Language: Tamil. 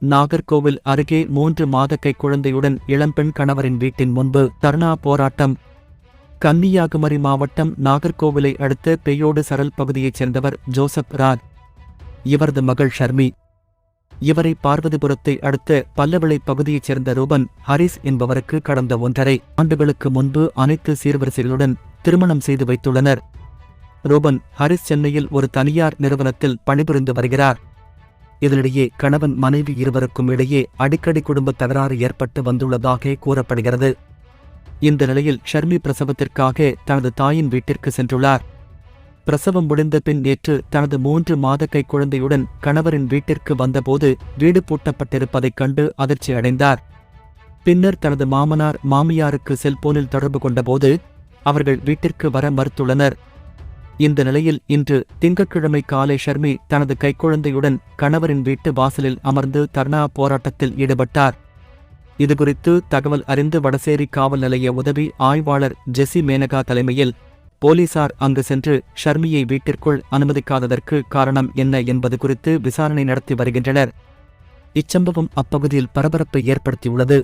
நாகர்கோவில் அருகே மூன்று மாதக்கை குழந்தையுடன் இளம்பெண் கணவரின் வீட்டின் முன்பு தர்ணா போராட்டம். கன்னியாகுமரி மாவட்டம் நாகர்கோவிலை அடுத்த பெயோடு சரல் பகுதியைச் சேர்ந்தவர் ஜோசப் ராஜ். இவரது மகள் ஷர்மி. இவரை பார்வதிபுரத்தை அடுத்த பல்லவிளை பகுதியைச் சேர்ந்த ரூபன் ஹரிஸ் என்பவருக்கு கடந்த ஒன்றரை ஆண்டுகளுக்கு முன்பு அனைத்து சீர்வரிசைகளுடன் திருமணம் செய்து வைத்துள்ளனர். ரூபன் ஹரிஸ் சென்னையில் ஒரு தனியார் நிறுவனத்தில் பணிபுரிந்து வருகிறார். இதனிடையே கணவன் மனைவி இருவருக்கும் இடையே அடிக்கடி குடும்ப தகராறு ஏற்பட்டு வந்துள்ளதாக கூறப்படுகிறது. இந்த நிலையில் ஷர்மி பிரசவத்திற்காக தனது தாயின் வீட்டிற்கு சென்றுள்ளார். பிரசவம் முடிந்த பின் நேற்று தனது மூன்று மாத கை குழந்தையுடன் கணவரின் வீட்டிற்கு வந்தபோது வீடு பூட்டப்பட்டிருப்பதைக் கண்டு அதிர்ச்சி அடைந்தார். பின்னர் தனது மாமனார் மாமியாருக்கு செல்போனில் தொடர்பு கொண்டபோது அவர்கள் வீட்டிற்கு வர மறுத்துள்ளனர். இந்த நிலையில் இன்று திங்கட்கிழமை காலை ஷர்மி தனது கைக்குழந்தையுடன் கணவரின் வீட்டு வாசலில் அமர்ந்து தர்ணா போராட்டத்தில் ஈடுபட்டார். இதுகுறித்து தகவல் அறிந்து வடசேரி காவல் நிலைய உதவி ஆய்வாளர் ஜெசி மேனகா தலைமையில் போலீசார் அங்கு சென்று ஷர்மியை வீட்டிற்குள் அனுமதிக்காததற்கு காரணம் என்ன என்பது குறித்து விசாரணை நடத்தி வருகின்றனர். இச்சம்பவம் அப்பகுதியில் பரபரப்பை ஏற்படுத்தியுள்ளது.